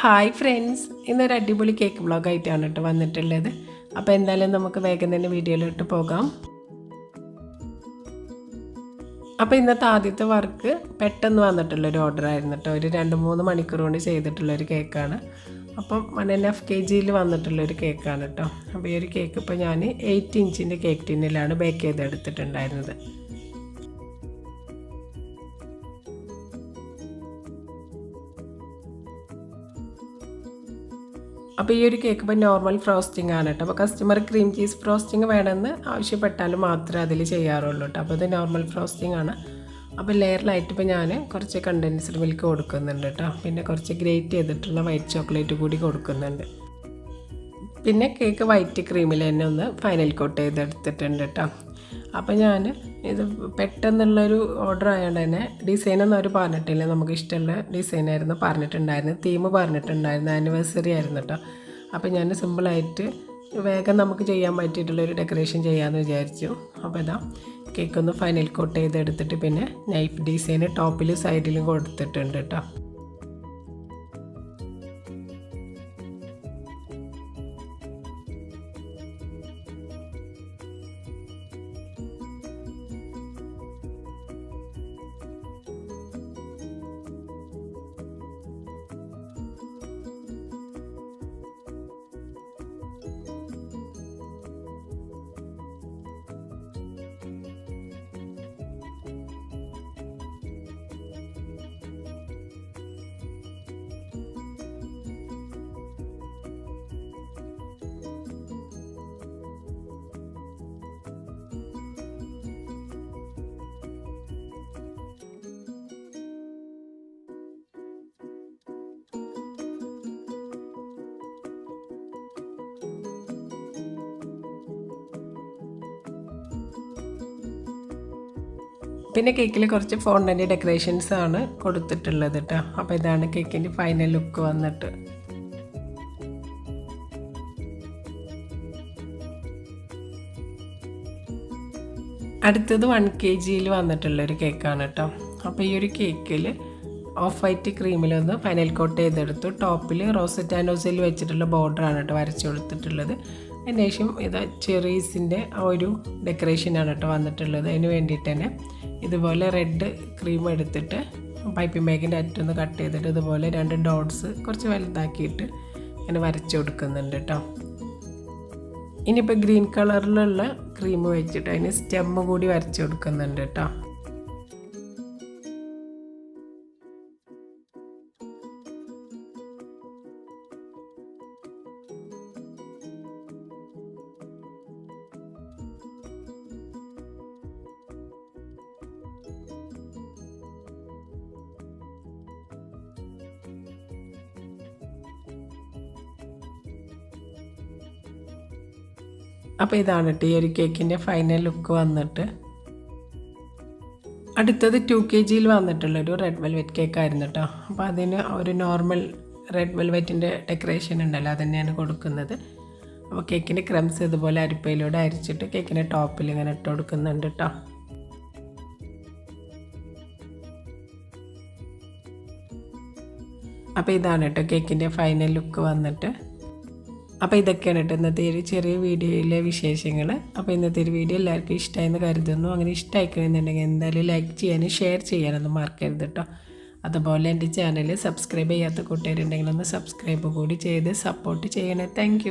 Hi friends. ഇന്നൊരു അടിപൊളി cake വ്ളോഗായിട്ടാണ് കേട്ടോ വന്നിട്ടുള്ളത്. അപ്പോൾ എന്തായാലും നമുക്ക് വേഗം തന്നെ വീഡിയോയിലോട്ട് പോകാം. അപ്പോൾ ഇന്നത്തെ ആദ്യത്തെ വർക്ക് പെട്ടെന്ന് വന്നിട്ടുള്ളൊരു ഓർഡർ ആയിരുന്നു കേട്ടോ. ഒരു രണ്ട് മൂന്ന് മണിക്കൂർ കൊണ്ട് ചെയ്തിട്ടുള്ളൊരു കേക്കാണ്. അപ്പം വൺ ആൻഡ് ഹാഫ് കെ ജിയിൽ വന്നിട്ടുള്ളൊരു കേക്കാണ് കേട്ടോ. അപ്പോൾ ഈ ഒരു കേക്ക് ഇപ്പോൾ ഞാൻ എയ്റ്റ് ഇഞ്ചിന്റെ കേക്ക് ടിന്നിലാണ് ബേക്ക് ചെയ്തെടുത്തിട്ടുണ്ടായിരുന്നത്. അപ്പോൾ ഈ ഒരു കേക്ക് ഇപ്പോൾ നോർമൽ ഫ്രോസ്റ്റിംഗ് ആണ് കേട്ടോ. അപ്പോൾ കസ്റ്റമർ ക്രീം ചീസ് ഫ്രോസ്റ്റിംഗ് വേണമെന്ന് ആവശ്യപ്പെട്ടാൽ മാത്രമേ അതിൽ ചെയ്യാറുള്ളൂ കേട്ടോ. അപ്പോൾ ഇത് നോർമൽ ഫ്രോസ്റ്റിംഗ് ആണ്. അപ്പോൾ ലെയറിലായിട്ട് ഇപ്പോൾ ഞാൻ കുറച്ച് കണ്ടൻസ്ഡ് മിൽക്ക് കൊടുക്കുന്നുണ്ട് കേട്ടോ. പിന്നെ കുറച്ച് ഗ്രേറ്റ് ചെയ്തിട്ടുള്ള വൈറ്റ് ചോക്ലേറ്റ് കൂടി കൊടുക്കുന്നുണ്ട്. പിന്നെ കേക്ക് വൈറ്റ് ക്രീമിൽ തന്നെ ഒന്ന് ഫൈനൽ കോട്ട് ചെയ്തെടുത്തിട്ടുണ്ട് കേട്ടോ. അപ്പോൾ ഞാൻ ഇത് പെട്ടെന്നുള്ളൊരു ഓർഡർ ആയതുകൊണ്ട് തന്നെ ഡിസൈനൊന്നും അവർ പറഞ്ഞിട്ടില്ല. നമുക്ക് ഇഷ്ടമുള്ള ഡിസൈനായിരുന്നു പറഞ്ഞിട്ടുണ്ടായിരുന്നു. തീം പറഞ്ഞിട്ടുണ്ടായിരുന്നു. ആനിവേഴ്സറി ആയിരുന്നു കേട്ടോ അപ്പം ഞാൻ സിമ്പിളായിട്ട് വേഗം നമുക്ക് ചെയ്യാൻ പറ്റിയിട്ടുള്ളൊരു ഡെക്കറേഷൻ ചെയ്യാമെന്ന് വിചാരിച്ചു. അപ്പോൾ ഇതാ കേക്ക് ഒന്ന് ഫൈനൽ കോട്ട് ചെയ്തെടുത്തിട്ട് പിന്നെ നൈഫ് ഡിസൈന് ടോപ്പിലും സൈഡിലും കൊടുത്തിട്ടുണ്ട് കേട്ടോ പിന്നെ കേക്കിൽ കുറച്ച് ഫോണ്ടന്റെ ഡെക്കറേഷൻസ് ആണ് കൊടുത്തിട്ടുള്ളത് കേട്ടോ അപ്പോൾ ഇതാണ് കേക്കിന്റെ ഫൈനൽ ലുക്ക് വന്നിട്ട്. അടുത്തത് വൺ കെ ജിയിൽ വന്നിട്ടുള്ളൊരു കേക്കാണ് കേട്ടോ അപ്പോൾ ഈ ഒരു കേക്കിൽ ഓഫ് വൈറ്റ് ക്രീമിലൊന്ന് ഫൈനൽ കോട്ട് ചെയ്തെടുത്തു. ടോപ്പിൽ റോസറ്റ് ആൻഡോസിൽ വെച്ചിട്ടുള്ള ബോർഡറാണ് കേട്ടോ വരച്ചു കൊടുത്തിട്ടുള്ളത്. അതിന് ശേഷം ഇത് ചെറീസിന്റെ ആ ഒരു ഡെക്കറേഷനാണ് കേട്ടോ വന്നിട്ടുള്ളത്. അതിന് വേണ്ടിയിട്ട് തന്നെ ഇതുപോലെ റെഡ് ക്രീം എടുത്തിട്ട് പൈപ്പിംഗ് ബാഗിന്റെ അറ്റൊന്ന് കട്ട് ചെയ്തിട്ട് ഇതുപോലെ രണ്ട് ഡോട്ട്സ് കുറച്ച് വലുതാക്കിയിട്ട് ഇങ്ങനെ വരച്ചു കൊടുക്കുന്നുണ്ട് കേട്ടോ ഇനിയിപ്പോൾ ഗ്രീൻ കളറിലുള്ള ക്രീം വെച്ചിട്ട് അതിന് സ്റ്റെമ്മ് കൂടി വരച്ചു കൊടുക്കുന്നുണ്ട് കേട്ടോ അപ്പോൾ ഇതാണ് കേട്ടോ ഈ ഒരു കേക്കിന്റെ ഫൈനൽ ലുക്ക് വന്നിട്ട്. അടുത്തത് ടു കെ ജിയിൽ വന്നിട്ടുള്ളൊരു റെഡ് വെൽവെറ്റ് കേക്ക് ആയിരുന്നു കേട്ടോ അപ്പോൾ അതിന് ഒരു നോർമൽ റെഡ് വെൽവെറ്റിന്റെ ഡെക്കറേഷൻ ഉണ്ടല്ലോ അത് തന്നെയാണ് കൊടുക്കുന്നത്. അപ്പോൾ കേക്കിന്റെ ക്രംസ് ഇതുപോലെ അരിപ്പയിലൂടെ അരിച്ചിട്ട് കേക്കിന്റെ ടോപ്പിൽ ഇങ്ങനെ ഇട്ട് കൊടുക്കുന്നുണ്ട് കേട്ടോ അപ്പോൾ ഇതാണ് കേട്ടോ കേക്കിന്റെ ഫൈനൽ ലുക്ക് വന്നിട്ട്. അപ്പോൾ ഇതൊക്കെയാണ് കേട്ടോ ഇന്നത്തെ ഒരു ചെറിയ വീഡിയോയിലെ വിശേഷങ്ങൾ അപ്പോൾ ഇന്നത്തെ ഒരു വീഡിയോ എല്ലാവർക്കും ഇഷ്ടമായെന്ന് കരുതുന്നു. അങ്ങനെ ഇഷ്ടമായിക്കണമെന്നുണ്ടെങ്കിൽ എന്തായാലും ലൈക്ക് ചെയ്യാനും ഷെയർ ചെയ്യാനൊന്നും മറക്കരുത് കേട്ടോ. അതുപോലെ എന്റെ ചാനൽ സബ്സ്ക്രൈബ് ചെയ്യാത്ത കൂട്ടുകാരുണ്ടെങ്കിൽ ഒന്ന് സബ്സ്ക്രൈബ് കൂടി ചെയ്ത് സപ്പോർട്ട് ചെയ്യണേ. താങ്ക്